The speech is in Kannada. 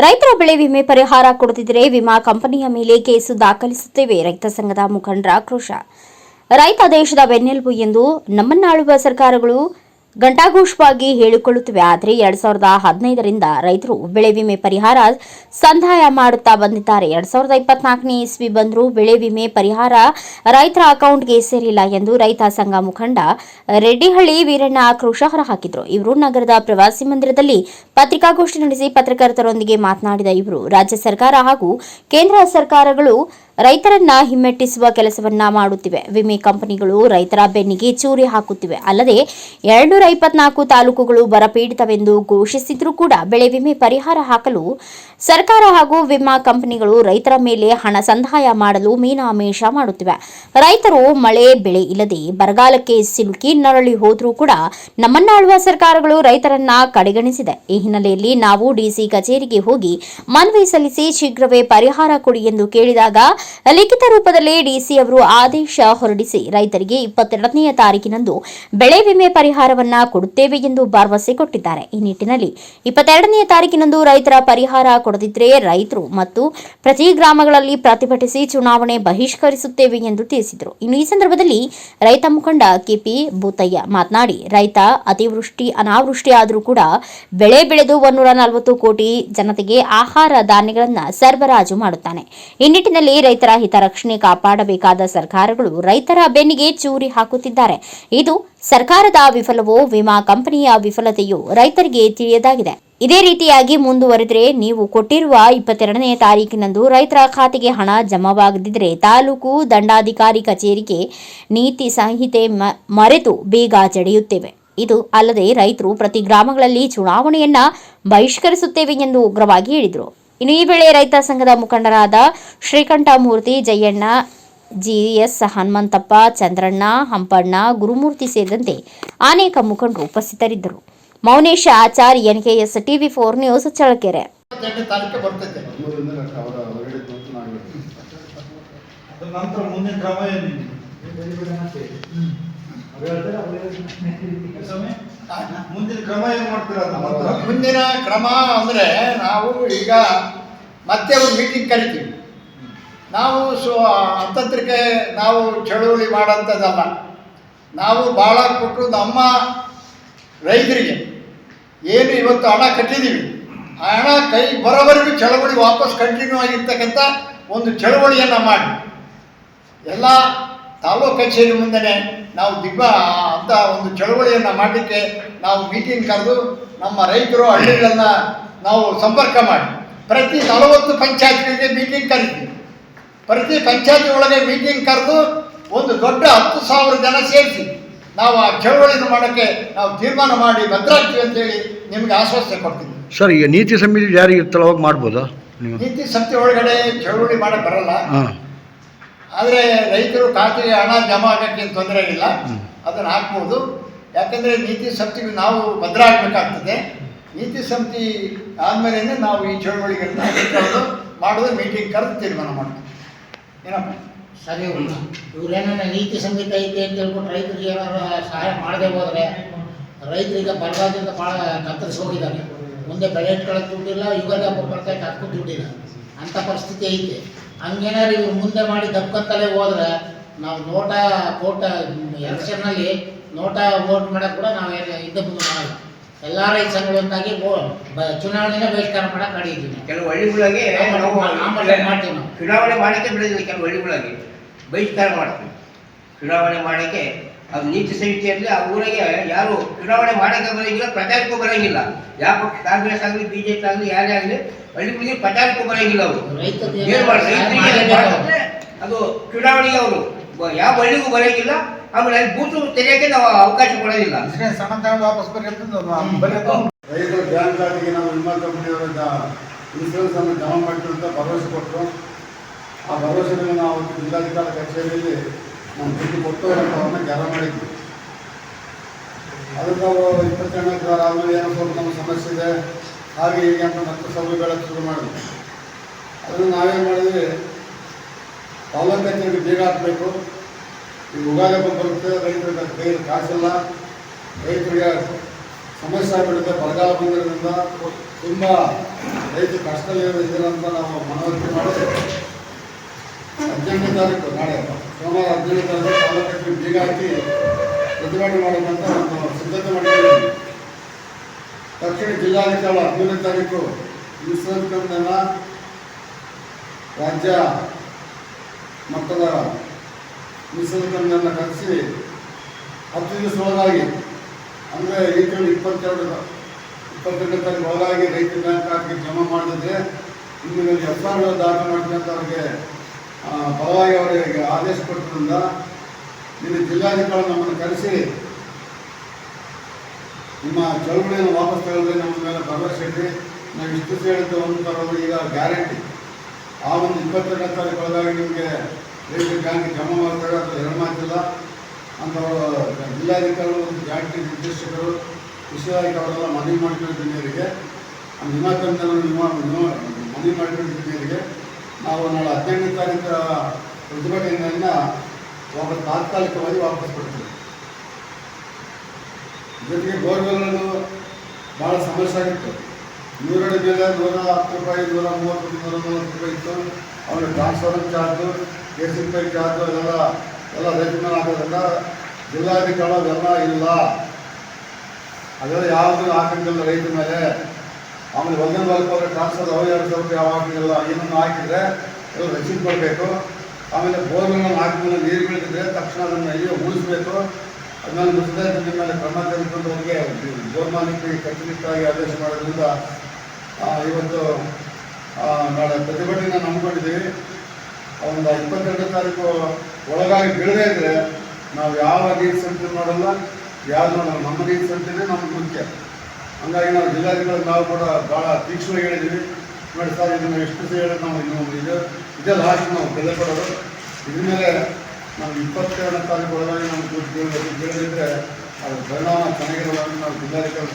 ರೈತರ ಬೆಳೆ ವಿಮೆ ಪರಿಹಾರ ಕೊಡದಿದ್ದರೆ ವಿಮಾ ಕಂಪನಿಯ ಮೇಲೆ ಕೇಸು ದಾಖಲಿಸುತ್ತೇವೆ. ರೈತ ಸಂಘದ ಮುಖಂಡರ ಆಕ್ರೋಶ ರೈತ ದೇಶದ ಬೆನ್ನೆಲುಬು ಎಂದು ನಮ್ಮನ್ನಾಳುವ ಸರ್ಕಾರಗಳು ಘಂಟಾಘೋಷವಾಗಿ ಹೇಳಿಕೊಳ್ಳುತ್ತಿವೆ. ಆದರೆ ಎರಡ್ ಸಾವಿರದ ಹದಿನೈದರಿಂದ ರೈತರು ಬೆಳೆ ವಿಮೆ ಪರಿಹಾರ ಸಂದಾಯ ಮಾಡುತ್ತಾ ಬಂದಿದ್ದಾರೆ. ಎರಡ್ ಸಾವಿರದ ಇಪ್ಪತ್ನಾಲ್ಕನೇ ಇಸ್ವಿ ಬಂದರೂ ಬೆಳೆ ವಿಮೆ ಪರಿಹಾರ ರೈತರ ಅಕೌಂಟ್ಗೆ ಸೇರಿಲ್ಲ ಎಂದು ರೈತ ಸಂಘ ಮುಖಂಡ ರೆಡ್ಡಿಹಳ್ಳಿ ವೀರಣ್ಣ ಆಕ್ರೋಶ ಹೊರಹಾಕಿದರು. ಇವರು ನಗರದ ಪ್ರವಾಸಿ ಮಂದಿರದಲ್ಲಿ ಪತ್ರಿಕಾಗೋಷ್ಠಿ ನಡೆಸಿ ಪತ್ರಕರ್ತರೊಂದಿಗೆ ಮಾತನಾಡಿದ ಇವರು, ರಾಜ್ಯ ಸರ್ಕಾರ ಹಾಗೂ ಕೇಂದ್ರ ಸರ್ಕಾರಗಳು ರೈತರನ್ನ ಹಿಮ್ಮೆಟ್ಟಿಸುವ ಕೆಲಸವನ್ನ ಮಾಡುತ್ತಿವೆ. ವಿಮೆ ಕಂಪನಿಗಳು ರೈತರ ಬೆನ್ನಿಗೆ ಚೂರಿ ಹಾಕುತ್ತಿವೆ. ಅಲ್ಲದೆ ಎರಡ್ನೂರ ಇಪ್ಪತ್ನಾಲ್ಕು ತಾಲೂಕುಗಳು ಬರಪೀಡಿತವೆಂದು ಘೋಷಿಸಿದ್ರೂ ಕೂಡ ಬೆಳೆ ವಿಮೆ ಪರಿಹಾರ ಹಾಕಲು ಸರ್ಕಾರ ಹಾಗೂ ವಿಮಾ ಕಂಪನಿಗಳು ರೈತರ ಮೇಲೆ ಹಣ ಸಂದಾಯ ಮಾಡಲು ಮೀನಾಮೇಷ ಮಾಡುತ್ತಿವೆ. ರೈತರು ಮಳೆ, ಬೆಳೆ ಇಲ್ಲದೆ ಬರಗಾಲಕ್ಕೆ ಸಿಲುಕಿ ನರಳಿ ಹೋದರೂ ಕೂಡ ನಮ್ಮನ್ನಾಳುವ ಸರ್ಕಾರಗಳು ರೈತರನ್ನ ಕಡೆಗಣಿಸಿದೆ. ಈ ಹಿನ್ನೆಲೆಯಲ್ಲಿ ನಾವು ಡಿಸಿ ಕಚೇರಿಗೆ ಹೋಗಿ ಮನವಿ ಸಲ್ಲಿಸಿ ಶೀಘ್ರವೇ ಪರಿಹಾರ ಕೊಡಿ ಎಂದು ಕೇಳಿದಾಗ ಲಿಖಿತ ರೂಪದಲ್ಲಿ ಡಿಸಿ ಅವರು ಆದೇಶ ಹೊರಡಿಸಿ ರೈತರಿಗೆ ಇಪ್ಪತ್ತೆರಡನೆಯ ತಾರೀಕಿನಂದು ಬೆಳೆ ವಿಮೆ ಪರಿಹಾರವನ್ನ ಕೊಡುತ್ತೇವೆ ಎಂದು ಭರವಸೆ ಕೊಟ್ಟಿದ್ದಾರೆ. ಈ ನಿಟ್ಟಿನಲ್ಲಿ ಇಪ್ಪತ್ತೆರಡನೇ ತಾರೀಕಿನಂದು ರೈತರ ಪರಿಹಾರ ಕೊಡದಿದ್ರೆ ರೈತರು ಮತ್ತು ಪ್ರತಿ ಗ್ರಾಮಗಳಲ್ಲಿ ಪ್ರತಿಭಟಿಸಿ ಚುನಾವಣೆ ಬಹಿಷ್ಕರಿಸುತ್ತೇವೆ ಎಂದು ತಿಳಿಸಿದರು. ಇನ್ನು ಈ ಸಂದರ್ಭದಲ್ಲಿ ರೈತ ಮುಖಂಡ ಕೆಪಿ ಭೂತಯ್ಯ ಮಾತನಾಡಿ, ರೈತ ಅತಿವೃಷ್ಟಿ ಅನಾವೃಷ್ಟಿ ಆದರೂ ಕೂಡ ಬೆಳೆ ಬೆಳೆದು ಒಂದೂರ ನಲವತ್ತು ಕೋಟಿ ಜನತೆಗೆ ಆಹಾರ ಧಾನ್ಯಗಳನ್ನು ಸರಬರಾಜು ಮಾಡುತ್ತಾನೆ. ಈ ನಿಟ್ಟಿನಲ್ಲಿ ರೈತರ ಹಿತರಕ್ಷಣೆ ಕಾಪಾಡಬೇಕಾದ ಸರ್ಕಾರಗಳು ರೈತರ ಬೆನ್ನಿಗೆ ಚೂರಿ ಹಾಕುತ್ತಿದ್ದಾರೆ. ಇದು ಸರ್ಕಾರದ ವಿಫಲವೋ ವಿಮಾ ಕಂಪನಿಯ ವಿಫಲತೆಯೋ ರೈತರಿಗೆ ತಿಳಿಯದಾಗಿದೆ. ಇದೇ ರೀತಿಯಾಗಿ ಮುಂದುವರೆದರೆ ನೀವು ಕೊಟ್ಟಿರುವ ಇಪ್ಪತ್ತೆರಡನೇ ತಾರೀಕಿನಂದು ರೈತರ ಖಾತೆಗೆ ಹಣ ಜಮಾವಾಗದಿದ್ದರೆ ತಾಲೂಕು ದಂಡಾಧಿಕಾರಿ ಕಚೇರಿಗೆ ನೀತಿ ಸಂಹಿತೆ ಮರೆತು ಬೇಗ ಜಡಿಯುತ್ತೇವೆ. ಇದು ಅಲ್ಲದೆ ರೈತರು ಪ್ರತಿ ಗ್ರಾಮಗಳಲ್ಲಿ ಚುನಾವಣೆಯನ್ನ ಬಹಿಷ್ಕರಿಸುತ್ತೇವೆ ಎಂದು ಉಗ್ರವಾಗಿ ಹೇಳಿದರು. ಇನ್ನು ಈ ವೇಳೆ ರೈತ ಸಂಘದ ಮುಖಂಡರಾದ ಶ್ರೀಕಂಠಮೂರ್ತಿ ಜಯಣ್ಣ ಜಿಎಸ್ ಹನುಮಂತಪ್ಪ ಚಂದ್ರಣ್ಣ ಹಂಪಣ್ಣ ಗುರುಮೂರ್ತಿ ಸೇರಿದಂತೆ ಅನೇಕ ಮುಖಂಡರು ಉಪಸ್ಥಿತರಿದ್ದರು. Mounesha Achar S TV four news Challakere. ನಂತರ ಮುಂದಿನ ಕ್ರಮ ಏನ್? ಮಾಡ್ತೀರಾ? ಅದ್ರ ಮುಂದಿನ ಕ್ರಮ ಅಂದರೆ ನಾವು ಈಗ ಮತ್ತೆ ಒಂದು ಮೀಟಿಂಗ್ ಕರಿತೀವಿ. ನಾವು ಸೊ ಅಂತಂತ್ರಿಕೆ ನಾವು ಚಳುವಳಿ ಮಾಡೋಂಥದ್ದಲ್ಲ. ನಾವು ಭಾಳ ಕೊಟ್ಟು ನಮ್ಮ ರೈತರಿಗೆ. ಏನು ಇವತ್ತು ಹಣ ಕಟ್ಟಿದ್ದೀವಿ. ಆ ಹಣ ಕೈ ಬರೋವರೆಗೂ ಚಳವಳಿ ವಾಪಸ್ ಕಂಟಿನ್ಯೂ ಆಗಿರ್ತಕ್ಕಂಥ ಒಂದು ಚಳವಳಿಯನ್ನು ಮಾಡಿ. ಎಲ್ಲ ತಾಲೂಕು ಕಚೇರಿ ಮುಂದೆ ನಾವು ದಿಗ್ಬ ಅಂತ ಒಂದು ಚಳವಳಿಯನ್ನು ಮಾಡಲಿಕ್ಕೆ ನಾವು ಮೀಟಿಂಗ್ ಕರೆದು ನಮ್ಮ ರೈತರು ಹಳ್ಳಿಗಳನ್ನು ನಾವು ಸಂಪರ್ಕ ಮಾಡಿ. ಪ್ರತಿ ನಲವತ್ತು ಪಂಚಾಯತ್ಗಳಿಗೆ ಮೀಟಿಂಗ್ ಕರಿತೀವಿ ಪ್ರತಿ ಪಂಚಾಯತಿ ಒಳಗೆ ಮೀಟಿಂಗ್ ಕರೆದು ಒಂದು ದೊಡ್ಡ ಹತ್ತು ಸಾವಿರ ಜನ ಸೇರಿಸಿ ನಾವು ಆ ಚಳವಳಿಯನ್ನು ಮಾಡೋಕ್ಕೆ ನಾವು ತೀರ್ಮಾನ ಮಾಡಿ ಭದ್ರಾಗ್ತೀವಿ ಅಂತೇಳಿ ನಿಮಗೆ ಆಶ್ವಾಸನೆ ಕೊಡ್ತೀವಿ ಸರ್ ಈಗ ನೀತಿ ಸಮಿತಿ ಜಾರಿ ಇರ್ತಲ್ಲ ಅವಾಗ ಮಾಡ್ಬೋದಾ ನೀವು? ನೀತಿ ಸಂಸ್ಥೆ ಒಳಗಡೆ ಚಳವಳಿ ಮಾಡಕ್ಕೆ ಬರಲ್ಲ. ಆದರೆ ರೈತರು ಖಾತೆಗೆ ಹಣ ಜಮಾ ಆಗಕ್ಕೆ ಏನು ತೊಂದರೆ ಇಲ್ಲ. ಅದನ್ನು ಹಾಕ್ಬೋದು. ಯಾಕಂದರೆ ನೀತಿ ಸಂಸ್ಥೆಗೆ ನಾವು ಭದ್ರ ಆಗಬೇಕಾಗ್ತದೆ ನೀತಿ ಸಮಿತಿ ಆದಮೇಲೆ ನಾವು ಈ ಚಳವಳಿಗಳನ್ನ ಮಾಡೋದು ಮೀಟಿಂಗ್ ಕರೆದು ತೀರ್ಮಾನ ಮಾಡ್ತೀವಿ. ಸರಿ ಇವ್ರೇನ ನೀತಿ ಸಂಗೀತ ಐತೆ ಅಂತ ಹೇಳ್ಬಿಟ್ಟು ರೈತರಿಗೆ ಏನಾದ್ರು ಸಹಾಯ ಮಾಡದೆ ಹೋದ್ರೆ ರೈತರಿಗೆ ಬರಗಾಲದಿಂದ ಭಾಳ ಕತ್ತರಿಸಿ ಹೋಗಿದ್ದಾರೆ. ಮುಂದೆ ಬೆಳೆ ಇಟ್ಕೊಳ್ಳೋಕೆ ದುಡ್ಡಿಲ್ಲ, ಯುಗದ ಹಬ್ಬ ಅದಕ್ಕೂ ದುಡ್ಡಿಲ್ಲ. ಅಂಥ ಪರಿಸ್ಥಿತಿ ಐತೆ. ಹಂಗೇನಾದ್ರು ಇವ್ರು ಮುಂದೆ ಮಾಡಿ ದಬ್ಕಂತಲೇ ಹೋದ್ರೆ ನಾವು ನೋಟ ಕೋಟ ಎಲೆಕ್ಷನ್ನಲ್ಲಿ ನೋಟ ವೋಟ್ ಮಾಡಕ್ಕೆ ಕೂಡ ನಾವು ಇದ್ದ ಮುಂದೆ ಮಾಡಲ್ಲ. ಎಲ್ಲ ರೈತ ಸಂಘಗಳೊಂದಾಗಿ ಚುನಾವಣೆನೇ ಬಹಿಷ್ಕಾರ ಮಾಡಕ್ ನಡೀತೀವಿ ಕೆಲವು ಹಳ್ಳಿಗಳಿಗೆ ನಾವು ಆಮೇಲೆ ಮಾಡ್ತೀವಿ. ನಾವು ಚುನಾವಣೆ ಮಾಡಕ್ಕೆ ಬಿಡೋದಿಲ್ಲ ಕೆಲವು ಹಳ್ಳಿಗಳಾಗಿ ಬಹಿಷ್ಕಾರ ಮಾಡ್ತೀವಿ. ಚುನಾವಣೆ ಮಾಡಕ್ಕೆ ಅದು ನೀತಿ ಸಂಹಿತೆಯಲ್ಲಿ ಆ ಊರಿಗೆ ಯಾರು ಚುನಾವಣೆ ಮಾಡೋಕ್ಕೆ ಬರೋಂಗಿಲ್ಲ ಪ್ರಚಾರಕ್ಕೂ ಬರೋಂಗಿಲ್ಲ. ಯಾವ ಪಕ್ಷ ಕಾಂಗ್ರೆಸ್ ಆಗಲಿ ಬಿಜೆಪಿ ಜೆ ಪಿ ಆಗಲಿ ಯಾರೇ ಆಗಲಿ ಹಳ್ಳಿಗಳಿಗೆ ಪ್ರಚಾರಕ್ಕೂ ಬರೋಂಗಿಲ್ಲ ಅವರು. ರೈತರು ಅದು ಚುನಾವಣೆಗೆ ಅವರು ಯಾವ ಹಳ್ಳಿಗೂ ಬರೋಂಗಿಲ್ಲ ಆಮೇಲೆ ಅಲ್ಲಿ ಬೂತು ತೆರೆಯಕ್ಕೆ ನಾವು ಅವಕಾಶ ಕೊಡೋದಿಲ್ಲ ಅಷ್ಟೇ ಸಣ್ಣ ತಗೊಂಡು ವಾಪಸ್ ನಾವು ರೈತರು ನಾವು ವಿಮಾ ಕಂಪನಿಯವರಿಂದ ಇನ್ಸೂರೆನ್ಸ್ ಅನ್ನು ಜಮಾ ಮಾಡ್ತೀವಿ ಅಂತ ಭರವಸೆ ಕೊಟ್ಟರು. ಆ ಭರವಸೆ ನಾವು ಜಿಲ್ಲಾಧಿಕಾರಿ ಕಚೇರಿಯಲ್ಲಿ ನಮ್ಮ ದುಡ್ಡು ಕೊಟ್ಟು ಅವನ್ನ ಗ್ಯಾರ ಮಾಡಿದ್ವಿ. ಅದಕ್ಕೆ ನಾವು ಇಪ್ಪತ್ತೆರಡನೇ ವಾರ ಆದಮೇಲೆ ಏನೋ ಸ್ವಲ್ಪ ನಮ್ಮ ಸಮಸ್ಯೆ ಇದೆ. ಹಾಗೆ ಹೀಗೆ ಅಂತ ಮತ್ತೆ ಸಭೆ ಬೆಳಕು ಶುರು ಮಾಡಿದ್ವಿ. ಅದನ್ನು ನಾವೇನು ಮಾಡಿದ್ವಿ? ತಾಲೂಕು ಕಚೇರಿಗೆ ಬೇಗ ಹಾಕಬೇಕು. ಈಗ ಉಗಾದಿ ಹಬ್ಬ ಬರುತ್ತೆ ರೈತರಿಗೆ ಕೈಯಲ್ಲಿ ಕಾಸಿಲ್ಲ. ರೈತರಿಗೆ ಸಮಸ್ಯೆ ಆಗಿಬಿಡುತ್ತೆ. ಬರಗಾಲ ಬಂದಿರೋದ್ರಿಂದ ತುಂಬ ರೈತರು ಕಷ್ಟದಲ್ಲಿ ಇದ್ದಾರೆ ಅಂತ ನಾವು ಮನವರಿಕೆ ಮಾಡಿ ಹದಿನೆಂಟನೇ ತಾರೀಕು ನಾಳೆ, ಸೋಮವಾರ ಹದಿನೆಂಟನೇ ತಾರೀಕು ತಾಲೂಕಿಗೆ ಬೀಗ ಹಾಕಿ ಪ್ರತಿಭಟನೆ ಮಾಡೋಕ್ಕಂತ ಒಂದು ಸಿದ್ಧತೆ ಮಾಡಿದ್ದೀವಿ ತಕ್ಷಣ ಜಿಲ್ಲಾಧಿಕಾರಿ ಹದಿಮೂರನೇ ತಾರೀಕು ವಿಶ್ವಕರ್ಮನ ರಾಜ್ಯ ಮಟ್ಟದ ವಿಶ್ವಕರ್ಮನ ಕರೆಸಿ ಹತ್ತು ದಿವಸ ಒಳಗಾಗಿ ಅಂದರೆ ಈ ಇಪ್ಪತ್ತೆರಡು ಇಪ್ಪತ್ತೆರಡನೇ ತಾರೀಕು ಒಳಗಾಗಿ ರೈತ ಬ್ಯಾಂಕ್ ಖಾತೆಗೆ ಜಮಾ ಮಾಡಿದ್ರೆ ಇನ್ನು ಎಫ್ ಆರ್ ದಾಖಲು ಮಾಡಿದಂಥ ಅವರಿಗೆ ಬಲವಾಗಿ ಅವರಿಗೆ ಆದೇಶ ಕೊಟ್ಟಿದ್ದರಿಂದ ನಿನ್ನೆ ಜಿಲ್ಲಾಧಿಕಾರಿ ನಮ್ಮನ್ನು ಕರೆಸಿ, ನಿಮ್ಮ ಚಳವಳಿಯನ್ನು ವಾಪಸ್ ತಗೊಳ್ಳಿ, ನಮ್ಮ ಮೇಲೆ ಭರವಸೆ ಇಡ್ರಿ. ನಾವು ಇಷ್ಟು ಹೇಳಿದ್ದು ಒಂದು ತರೋದು ಈಗ ಗ್ಯಾರಂಟಿ. ಆ ಒಂದು ಇಪ್ಪತ್ತೆರಡನೇ ತಾರೀಕು ಒಳಗಾಗಿ ನಿಮಗೆ ರೈತ ಬ್ಯಾಂಕ್ ಜಮಾ ಮಾಡ್ತಾರೆ ಮಾತಿಲ್ಲ ಅಂತ ಜಿಲ್ಲಾಧಿಕಾರಿಗಳು ಜಾಗೃತಿ ನಿರ್ದೇಶಕರು ವಿಷಯಾಧಿಕಾರಿಗಳೆಲ್ಲ ಮನವಿ ಮಾಡ್ಕೊಂಡಿದ್ದ ಮೇರೆಗೆ ಆ ವಿಮಾ ವಿಮಾ ಮನವಿ ಮಾಡ್ಕೊಂಡಿದ್ದ ಮೇರೆಗೆ ನಾವು ನಾಳೆ ಹದಿನೆಂಟನೇ ತಾರೀಕು ಪ್ರತಿಭಟನೆಯನ್ನು ವಾಪಸ್ ತಾತ್ಕಾಲಿಕವಾಗಿ ವಾಪಸ್ ಕೊಡ್ತೀವಿ ಜೊತೆಗೆ ಬೋರ್ವೆಲ್ಗಳು ಭಾಳ ಸಮಸ್ಯೆ ಆಗಿತ್ತು. ನೂರಡಿ ಮೇಲೆ ನೂರ ಹತ್ತು ರೂಪಾಯಿ, ನೂರ ಮೂವತ್ತು ನೂರ ಮೂವತ್ತು ರೂಪಾಯಿ ಇತ್ತು. ಅವರ ಟ್ರಾನ್ಸ್ಫರ್ ಚಾರ್ಜು, ಎ ಸಿ ಪೈ ಚಾರ್ಜು ಅದೆಲ್ಲ ಎಲ್ಲ ರೈತನ ಮೇಲೆ ಹಾಕೋದ್ರಿಂದ ಜಿಲ್ಲಾಧಿಕಾರಿ ಇಲ್ಲ. ಅದೆಲ್ಲ ಯಾವುದು ಹಾಕಂಗಿಲ್ಲ ರೈತ ಮೇಲೆ. ಆಮೇಲೆ ಒಂದೇ ನಾಲ್ಕು ಅವ್ರಿಗೆ ಟ್ರಾನ್ಸ್ಫರ್ ಅವು ಎರಡು ಸಾವಿರ ಯಾವ ಹಾಕಿಲ್ಲ ಏನನ್ನು ಹಾಕಿದರೆ ಎಲ್ಲ ರಸೀದ್ ಕೊಡಬೇಕು. ಆಮೇಲೆ ಬೋರ್ಗಳನ್ನು ಹಾಕಿದ್ಮೇಲೆ ನೀರು ಬೀಳಿದ್ರೆ ತಕ್ಷಣ ಅದನ್ನು ಅಯ್ಯೋ ಉಳಿಸ್ಬೇಕು ಅದನ್ನ ಮುಗಿದ ನಿಮ್ಮ ಮೇಲೆ ಕ್ರಮ ತೆಗೆದುಕೊಂಡು ಅವ್ರಿಗೆ ಕಟ್ಟುನಿಟ್ಟಾಗಿ ಆದೇಶ ಮಾಡೋದ್ರಿಂದ ಇವತ್ತು ನಾಳೆ ಪ್ರತಿಭಟನೆ ನಂಬ್ಕೊಂಡಿದ್ದೀವಿ ಒಂದು ಇಪ್ಪತ್ತೆರಡು ತಾರೀಕು ಒಳಗಾಗಿ ಬೀಳದೇ ಇದ್ರೆ ನಾವು ಯಾವ ನೀರು ಸಂತೆ ಮಾಡಲ್ಲ, ಯಾವ್ದು ಮಾಡಲ್ಲ. ನಮ್ಮ ನೀರು ಸಂತೆನೇ ನಮ್ಗೆ ಮುಖ್ಯ. ಹಂಗಾಗಿ ನಾವು ಜಿಲ್ಲಾಧಿಕಾರಿ ನಾವು ಕೂಡ ಭಾಳ ತೀಕ್ಷ್ಣವಾಗಿ ಹೇಳಿದ್ದೀವಿ. ನೋಡಿ ಸರ್ ಇದನ್ನು ಎಷ್ಟು ದಿವಸ ಹೇಳಿದ್ರೆ ನಾವು ಇನ್ನು ಇದು, ಇದೇ ಲಾಸ್ಟ್ ನಾವು ಬೆಲೆ ಕೊಡೋದು. ಇದ್ರ ಮೇಲೆ ನಾವು ಇಪ್ಪತ್ತೆರಡನೇ ತಾರೀಕು ಒಳಗಾಗಿ ನಾವು ದುಡ್ಡು ಬೀಳದಿದ್ದರೆ ಅದು ಪರಿಣಾಮ ಚೆನ್ನಾಗಿರೋಲ್ಲ ನಾವು ಜಿಲ್ಲಾಧಿಕಾರಿ